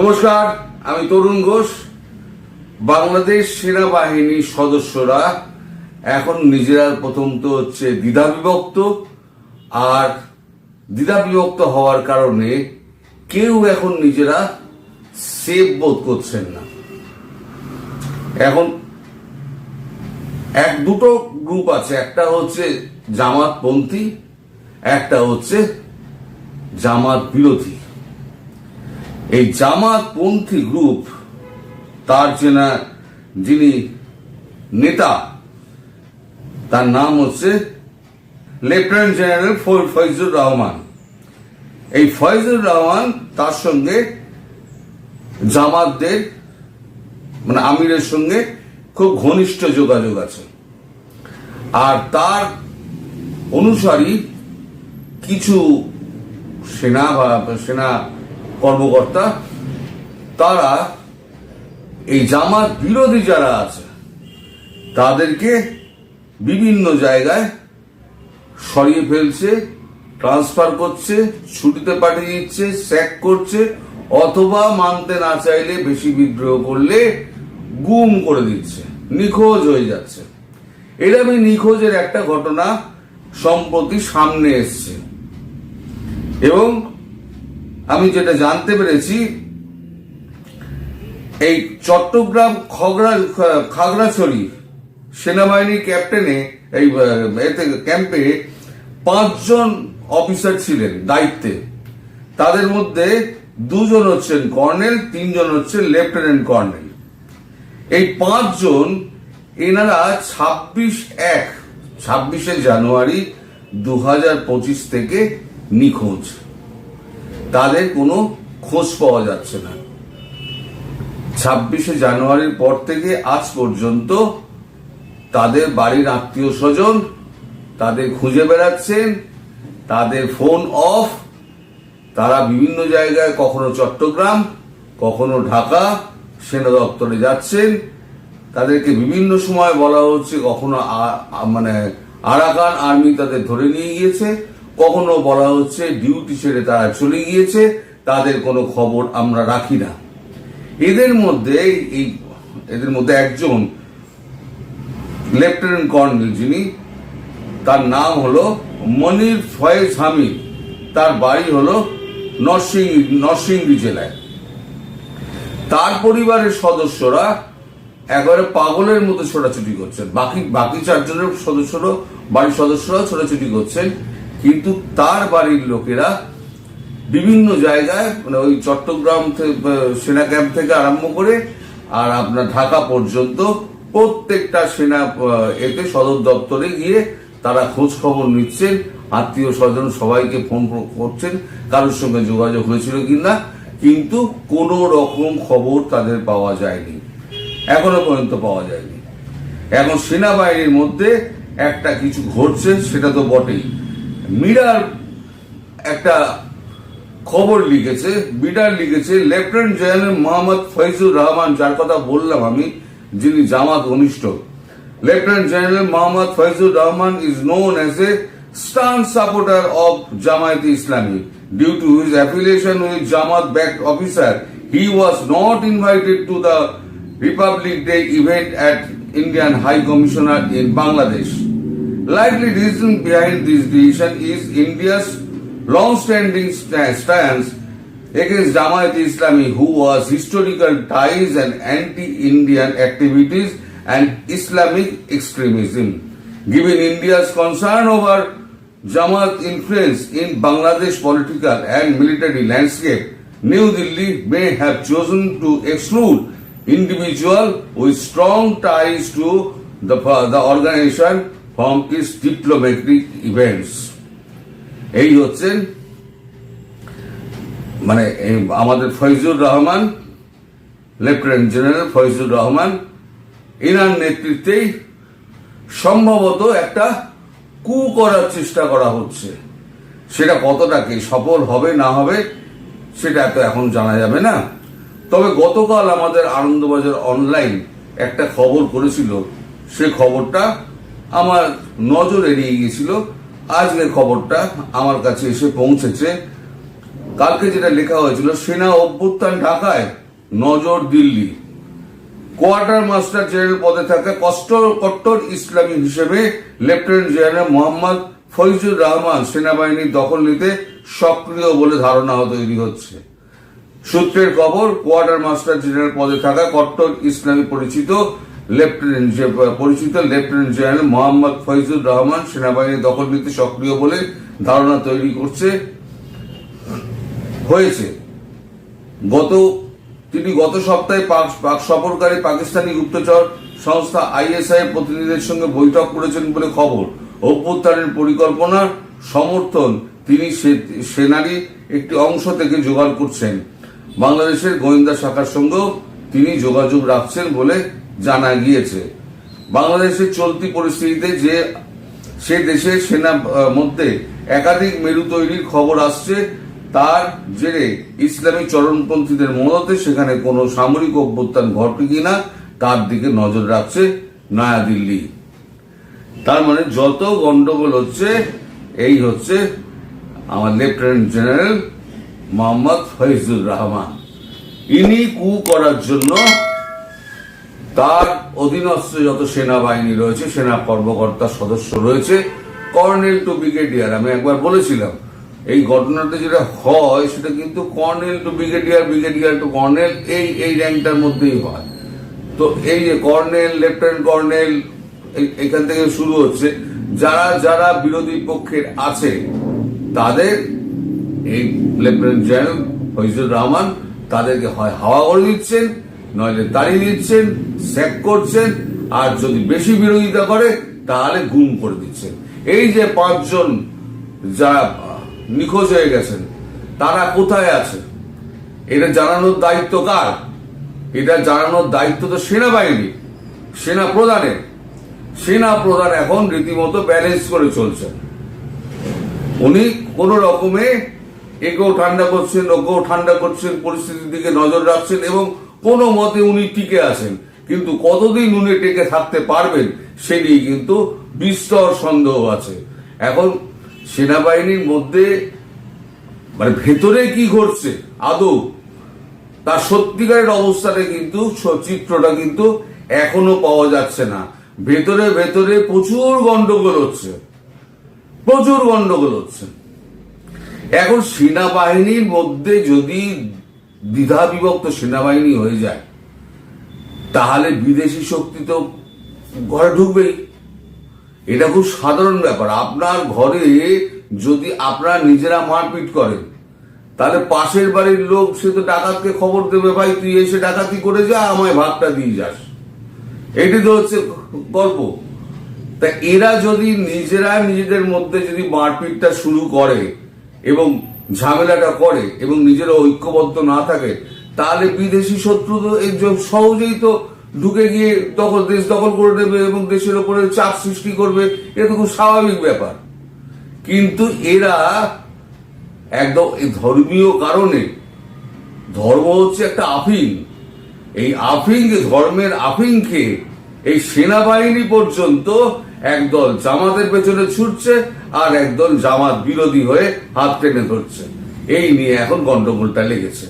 নমস্কার, আমি তরুণ ঘোষ। বাংলাদেশ সেনাবাহিনীর সদস্যরা এখন নিজেরা প্রথম তো হচ্ছে দ্বিধা বিভক্ত। আর দ্বিধা বিভক্ত হওয়ার কারণে কেউ এখন নিজেরা সেফ বোধ করছেন না। এখন এক দুটো গ্রুপ আছে, একটা হচ্ছে জামাতপন্থী, একটা হচ্ছে জামাত বিরোধী। এই জামাতপন্থী গ্রুপ, তার চেনা যিনি নেতা, তার নাম হচ্ছে লেফটেন্যান্ট জেনারেল ফৈজুর রহমান। এই ফৈজুর রহমান তার সঙ্গে জামাতদের মানে আমিরের সঙ্গে খুব ঘনিষ্ঠ যোগাযোগ আছে। আর তার অনুসারী কিছু সেনা বা সেনা কর্মকর্তা, তারা এই জামাত বিরোধী যারা আছে, তাদেরকে বিভিন্ন জায়গায় সরিয়ে ফেলছে, ট্রান্সফার করছে, ছুটিতে পাঠিয়ে দিচ্ছে, স্যাক করছে, অথবা মানতে না চাইলে বেশি বিদ্রোহ করলে গুম করে দিচ্ছে, নিখোঁজ হয়ে যাচ্ছে। এরকমই নিখোঁজের একটা ঘটনা সম্প্রতি সামনে এসছে। এবং আমি যেটা জানতে পেরেছি, এই চট্টগ্রাম খগড়া খাগড়াছড়ি সেনাবাহিনীর ক্যাপ্টেনে, এই এতে, ক্যাম্পে পাঁচজন অফিসার ছিলেন দায়িত্বে। তাদের মধ্যে দুজন হচ্ছেন কর্নেল, তিনজন হচ্ছেন লেফটেন্যান্ট কর্নেল। এই পাঁচজন এনারা ছাব্বিশ এক, ছাব্বিশে জানুয়ারি দু হাজার পঁচিশ থেকে নিখোঁজ। তাদের কোনো খোঁজ পাওয়া যাচ্ছে না। ছাব্বিশে জানুয়ারির পর থেকে আজ পর্যন্ত তাদের বাড়ির আত্মীয় স্বজন তাদের খুঁজে বেড়াচ্ছেন, তাদের ফোন অফ, তারা বিভিন্ন জায়গায় কখনো চট্টগ্রাম, কখনো ঢাকা, সেনা দপ্তরে যাচ্ছেন। তাদেরকে বিভিন্ন সময় বলা হচ্ছে কখনো মানে আরাকান আর্মি তাদের ধরে নিয়ে গিয়েছে। কখনো বলা হচ্ছে ডিউটি ছেড়ে তারা চলে গিয়েছে, তাদের কোনো খবর আমরা রাখি না। এদের মধ্যে এই, এদের মধ্যে একজন লেফটেন্যান্ট কর্নেল যিনি, তার নাম হলো মনির ফয়েজ হামিদ, তার বাড়ি হলো নরসিং, নরসিংদী জেলায়। তার পরিবারের সদস্যরা একবারে পাগলের মতো ছোটাছুটি করছেন। বাকি বাকি চারজনের সদস্যরা বাড়ির সদস্যরাও ছোটাছুটি করছেন। কিন্তু তার বাড়ির লোকেরা বিভিন্ন জায়গায় মানে ওই চট্টগ্রাম সেনা ক্যাম্প থেকে আরম্ভ করে, আর আপনার ঢাকা পর্যন্ত প্রত্যেকটা সেনা এতে সদর দপ্তরে গিয়ে তারা খোঁজ খবর নিচ্ছেন, আত্মীয় স্বজন সবাইকে ফোন করছেন, কারোর সঙ্গে যোগাযোগ হয়েছিল কিনা কিন্তু কোনো রকম খবর তাদের পাওয়া যায়নি, এখনও পর্যন্ত পাওয়া যায়নি। এখন সেনাবাহিনীর মধ্যে একটা কিছু ঘটছে, সেটা তো বটেই। মিরার একটা খবর লিখেছে বিডার লিখেছে, লেফটেন্যান্ট জেনারেল মোহাম্মদ ফৈজুর রহমান, যার কথা বললাম আমি, যিনি জামাত ঘনিষ্ঠ lieutenant general Mohammad Faizur Rahman is known as a staunch supporter of Jamaat Islami. Due to his affiliation with Jamaat back officer he was not invited to the Republic Day event at Indian high commissioner in Bangladesh Likely reason behind this decision is India's long-standing stance against Jamaat Islami, who was historical ties and anti-Indian activities and Islamic extremism. Given India's concern over Jamaat influence in Bangladesh political and military landscape, New Delhi may have chosen to exclude individual with strong ties to the, the organization from its diplomatic events. এই হচ্ছেন মানে আমাদের Faizur Rahman, lieutenant general Faizur Rahman এনার নেতৃত্বেই সম্ভবত একটা কু করার চেষ্টা করা হচ্ছে সেটা কতটা কি সফল হবে, না হবে, সেটা তো এখন জানা যাবে না তবে গতকাল আমাদের আনন্দবাজার অনলাইন একটা খবর করেছিল, সে খবরটা আমার নজর এড়িয়ে গিয়েছিল। আজকের খবরটা আমার কাছে এসে পৌঁছেছে। কালকে যেটা লেখা হয়েছিল, সেনা অভ্যুত্থান ঢাকায়, নজর দিল্লি। কোয়ার্টার মাস্টার জেনারেল পদে থাকা কষ্ট কট্টর ইসলামী হিসেবে লেফটেন্যান্ট জেনারেল মোহাম্মদ ফৈজুর রহমান সেনাবাহিনীর দখল নিতে সক্রিয় বলে ধারণা তৈরি হচ্ছে। সূত্রের খবর, কোয়ার্টার মাস্টার জেনারেল পদে থাকা কট্টর ইসলামী পরিচিত লেফটেন্যান্ট পরিচিত লেফটেন্যান্ট জেনারেল মোহাম্মদ ফৈজুর রহমান সেনাবাহিনীর দখল নিতে সক্রিয় বলে ধারণা তৈরি করছে, হয়েছে। গত, তিনি গত সপ্তাহে পাক পাক, সফরকারী পাকিস্তানি গুপ্তচর সংস্থা আইএসআই প্রতিনিধিদের সঙ্গে বৈঠক করেছেন বলে খবর। অভ্যুত্থানের পরিকল্পনার সমর্থন, তিনি সেনারই একটি অংশ থেকে জোগাড় করছেন। বাংলাদেশের গোয়েন্দা শাখার সঙ্গেও তিনি যোগাযোগ রাখছেন বলে জানা গিয়েছে। বাংলাদেশের চলতি পরিস্থিতিতে যে সে দেশের সেনা মধ্যে একাধিক মেরু তৈরির খবর আসছে, তার জেরে ইসলামী চরমপন্থীদের মদতে সেখানে কোনো সামরিক অভ্যুত্থান ঘটে কিনা, তার দিকে নজর রাখছে নয়াদিল্লি। তার মানে যত গন্ডগোল হচ্ছে, এই হচ্ছে আমার লেফটেন্যান্ট জেনারেল মোহাম্মদ ফৈজুর রহমান। ইনি কু করার জন্য তার অধীনস্থ যত সেনাবাহিনী রয়েছে, সেনা কর্মকর্তা সদস্য রয়েছে, কর্নেল টু ব্রিগেডিয়ার, আমি একবার বলেছিলাম, এই ঘটনাটা যেটা হয়, সেটা কিন্তু colonel to brigadier brigadier to colonel, এই এই র্যাঙ্কটার মধ্যেই হয়। তো এই যে কর্নেল, লেফটেন্যান্ট কর্নেল এখান থেকে শুরু হচ্ছে, যারা যারা বিরোধী পক্ষের আছে, তাদের এই লেফটেন্যান্ট জেনারেল ফৈজুর রহমান তাদেরকে হয় হাওয়া করে দিচ্ছেন নইলে তাড়িয়ে দিচ্ছেন স্যাক করছেন, আর যদি বেশি বিরোধিতা করে, তাহলে গুম করে দিচ্ছেন। এই যে পাঁচজন যারা নিখোঁজ হয়ে গেছেন, তারা কোথায় আছে? এটা জানানোর দায়িত্ব কার? এটা জানানোর দায়িত্ব তো সেনাবাহিনী সেনা প্রধানের সেনা প্রধান এখন রীতিমতো ব্যালেন্স করে চলছেন। উনি কোন রকমে একেও ঠান্ডা করছেন, ওকেও ঠান্ডা করছেন, পরিস্থিতির দিকে নজর রাখছেন এবং কোনো মতে উনি টিকে আছেন। কিন্তু কতদিন উনি টিকে থাকতে পারবেন, সে নিয়ে কিন্তু বিস্তর সন্দেহ আছে। এখন সেনাবাহিনীর মধ্যে মানে ভেতরে কি ঘটছে, আদৌ? তার সত্যিকারের অবস্থাটা কিন্তু চিত্রটা কিন্তু এখনও পাওয়া যাচ্ছে না। ভেতরে ভেতরে প্রচুর গন্ডগোল হচ্ছে। প্রচুর গন্ডগোল হচ্ছে। এখন সেনাবাহিনীর মধ্যে যদি দ্বিধা বিভক্ত সেনাবাহিনী হয়ে যায়, তাহলে বিদেশি শক্তি তো ঘরে ঢুকবেই। এটা খুব সাধারণ ব্যাপার। আপনার ঘরে যদি আপনারা নিজেরা মারপিট করেন, তাহলে পাশের বাড়ির লোক সে তো ডাকাতকে খবর দেবে, ভাই, তুই এসে ডাকাতি করে যা, আমায় ভাগটা দিয়ে যাস। এটি তো হচ্ছে গল্প। তা এরা যদি নিজেরা নিজেদের মধ্যে যদি মারপিটটা শুরু করে এবং ঝামেলাটা করে এবং নিজেরা ঐক্যবদ্ধ না থাকে, তাহলে বিদেশি শত্রু তো সহজেই তো ঢুকে গিয়ে দখল, দেশ দখল করে দেবে এবং দেশের উপরে চাপ সৃষ্টি করবে, এটা তো খুব স্বাভাবিক ব্যাপার। কিন্তু এরা একদম ধর্মীয় কারণে, ধর্ম হচ্ছে একটা আফিং এই আফিং ধর্মের আফিং খেয়ে এই সেনাবাহিনী পর্যন্ত একদল জামাতের পেছনে ছুটছে আর একদল জামাত বিরোধী হয়ে হাত টেনে ধরছে। এই নিয়ে এখন গন্ডগোলটা লেগেছে।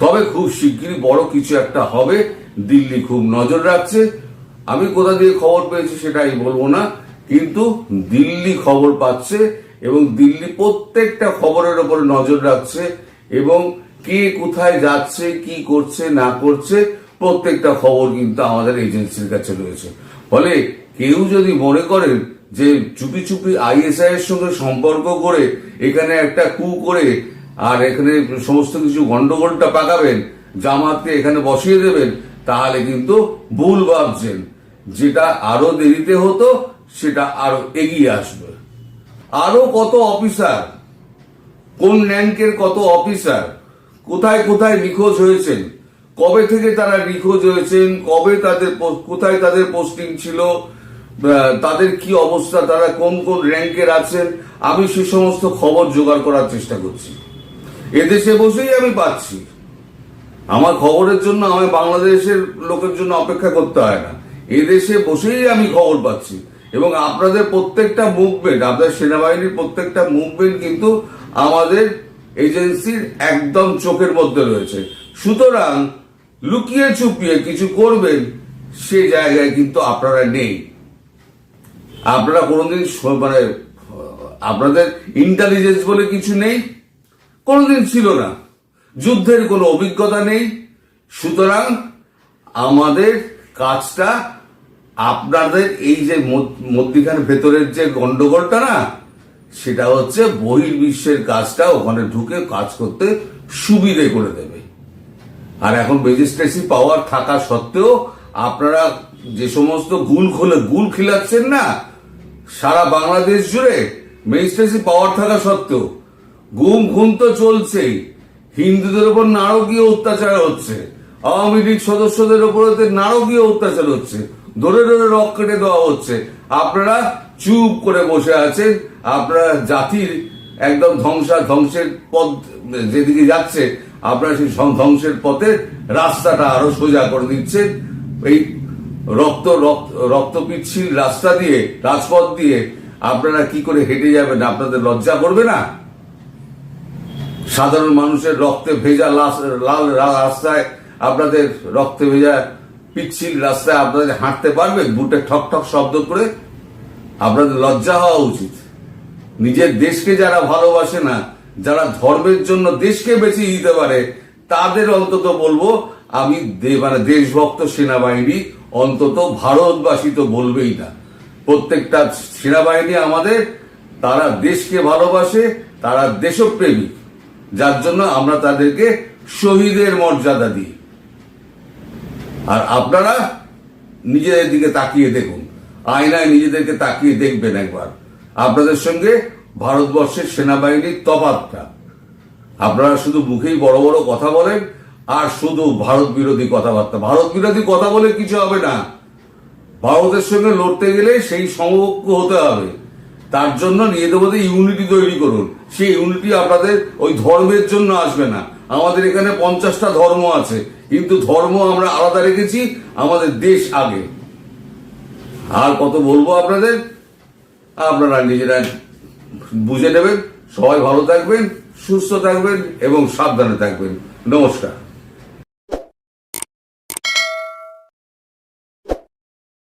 তবে খুব শিগগিরই বড় কিছু একটা হবে। দিল্লি খুব নজর রাখছে। আমি কোথা দিয়ে খবর পেয়েছি সেটাই বলব না। কিন্তু দিল্লি খবর পাচ্ছে এবং দিল্লি প্রত্যেকটা খবরের ওপর নজর রাখছে এবং কে কোথায় যাচ্ছে, কি করছে, না করছে, প্রত্যেকটা খবর কিন্তু আমাদের এজেন্সির কাছে রয়েছে। ফলে কেউ যদি মনে করেন যে চুপি চুপি আইএসআই এর সঙ্গে সম্পর্ক করে এখানে একটা কু করে আর এখানে সমস্ত কিছু গন্ডগোলটা পাকাবেন, জামাতকে এখানে বসিয়ে দেবেন, তাহলে কিন্তু ভুল ভাবছেন। যেটা আরও দেরিতে হতো, সেটা আরও এগিয়ে আসবে। আরও কত অফিসার? কোন র্যাঙ্কের কত অফিসার? কোথায় কোথায় নিখোঁজ হয়েছেন? কবে থেকে তারা নিখোঁজ হয়েছেন? কবে তাদের কোথায় তাদের পোস্টিং ছিল? তাদের কি অবস্থা, তারা কোন কোন র্যাঙ্কের আছেন, আমি সে সমস্ত খবর জোগাড় করার চেষ্টা করছি। এদেশে বসেই আমি পাচ্ছি। আমার খবরের জন্য আমি বাংলাদেশের লোকের জন্য অপেক্ষা করতে হয় না। এদেশে বসেই আমি খবর পাচ্ছি। এবং আপনাদের প্রত্যেকটা মুভমেন্ট আপনাদের সেনাবাহিনীর প্রত্যেকটা মুভমেন্ট কিন্তু আমাদের এজেন্সির একদম চোখের মধ্যে রয়েছে। সুতরাং লুকিয়ে চুপিয়ে কিছু করবেন, সে জায়গায় কিন্তু আপনারা নেই। আপনারা কোনোদিন মানে আপনাদের ইন্টেলিজেন্স বলে কিছু নেই? কোনোদিন ছিল না। যুদ্ধের কোনো অভিজ্ঞতা নেই। সুতরাং আমাদের কাজটা আপনাদের এই যে মধ্য- মধ্যিখানে ভেতরের যে গন্ডগোলটা না, সেটা হচ্ছে বহির্বিশ্বের কাজটা ওখানে ঢুকে কাজ করতে সুবিধে করে দেবে। আর এখন ম্যাজিস্ট্রেসি পাওয়ার থাকা সত্ত্বেও আপনারা যে সমস্ত গুল খুলে গুল খিলাচ্ছেন না সারা বাংলাদেশ জুড়ে ম্যাজিস্ট্রেসি পাওয়ার থাকা সত্ত্বেও গুম খুন তো চলছেই। হিন্দুদের উপর নারকীয় অত্যাচার হচ্ছে। আওয়ামী লীগ সদস্যদের উপর নারকীয় অত্যাচার হচ্ছে। ধরে ধরে রক কেটে দেওয়া হচ্ছে। আপনারা চুপ করে বসে আছেন। আপনারা জাতির একদম ধ্বংসা ধ্বংসের পথ যেদিকে যাচ্ছে, আপনারা সেই ধ্বংসের পথে রাস্তাটা আরও সোজা করে দিচ্ছেন। এই রক্ত রক্ত পিচ্ছিল রাস্তা দিয়ে, রাজপথ দিয়ে আপনারা কি করে হেঁটে যাবেন? আপনাদের লজ্জা করবে না? সাধারণ মানুষের রক্তে ভেজা লাল রাস্তায় আপনাদের রক্তে ভেজা পিচ্ছিল রাস্তায় আপনাদের হাঁটতে পারবেন? বুটে ঠক ঠক শব্দ করে আপনাদের লজ্জা হওয়া উচিত। নিজের দেশকে যারা ভালোবাসে না, যারা ধর্মের জন্য দেশকে বেছে দিতে পারে, তাদের অন্তত বলব, আমি মানে দেশভক্ত সেনাবাহিনী অন্তত ভারতবাসী তো বলবেই না। প্রত্যেকটা সেনাবাহিনী আমাদের, তারা দেশকে ভালোবাসে, তারা দেশপ্রেমিক। যার জন্য আমরা তাদেরকে শহীদের মর্যাদা দিই। আর আপনারা নিজেদের দিকে তাকিয়ে দেখুন। আয়নায় নিজেদেরকে তাকিয়ে দেখবেন একবার। আপনাদের সঙ্গে ভারতবর্ষের সেনাবাহিনীর তফাতটা আপনারা শুধু মুখেই বড় বড় কথা বলেন আর শুধু ভারত বিরোধী কথাবার্তা। ভারত বিরোধী কথা বলে কিছু হবে না। ভারতের সঙ্গে লড়তে গেলে সেই সমকক্ষ হতে হবে। তার জন্য নিজেদের মধ্যে ইউনিটি তৈরি করুন। সেই ইউনিটি আপনাদের ওই ধর্মের জন্য আসবে না। আমাদের এখানে পঞ্চাশটা ধর্ম আছে। কিন্তু ধর্ম আমরা আলাদা রেখেছি আমাদের দেশ আগে। আর কত বলব আপনাদের? আপনারা নিজেরা বুঝে নেবেন। সবাই ভালো থাকবেন, সুস্থ থাকবেন এবং সাবধানে থাকবেন। নমস্কার।